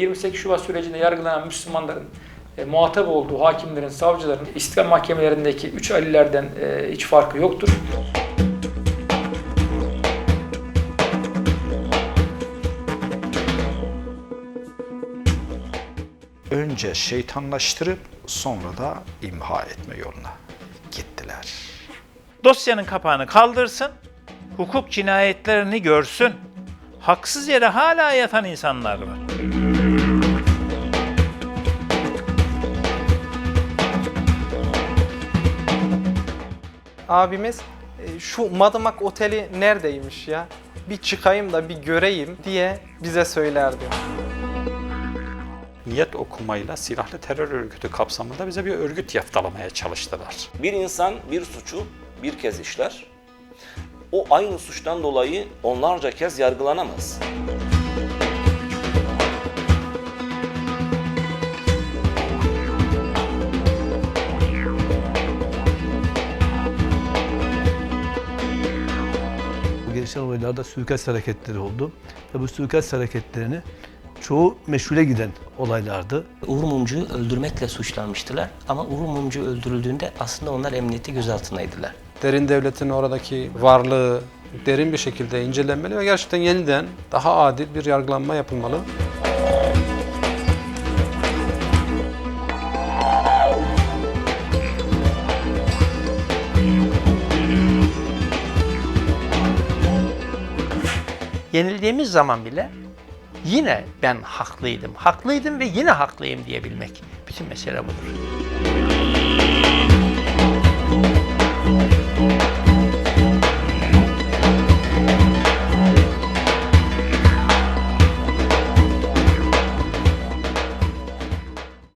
28 Şubat sürecinde yargılanan Müslümanların e, muhatap olduğu hakimlerin, savcıların istiklal mahkemelerindeki 3 alilerden e, hiç farkı yoktur. Önce şeytanlaştırıp sonra da imha etme yoluna gittiler. Dosyanın kapağını kaldırsın, hukuk cinayetlerini görsün. Haksız yere hala yatan insanlar var. Abimiz e, şu Madımak Oteli neredeymiş ya? Bir çıkayım da bir göreyim diye bize söylerdi. Niyet okumayla silahlı terör örgütü kapsamında bize bir örgüt yaftalamaya çalıştılar. Bir insan bir suçu bir kez işler. O aynı suçtan dolayı onlarca kez yargılanamaz. Bu gelişen olaylarda suikast hareketleri oldu. Ve bu suikast hareketlerini çoğu meşhule giden olaylardı. Uğur Mumcu'yu öldürmekle suçlanmıştılar. Ama Uğur Mumcu öldürüldüğünde aslında onlar emniyeti gözaltındaydılar. derin devletin oradaki varlığı derin bir şekilde incelenmeli ve gerçekten yeniden daha adil bir yargılanma yapılmalı. Yenildiğimiz zaman bile yine ben haklıydım, haklıydım ve yine haklıyım diyebilmek. Bütün mesele budur.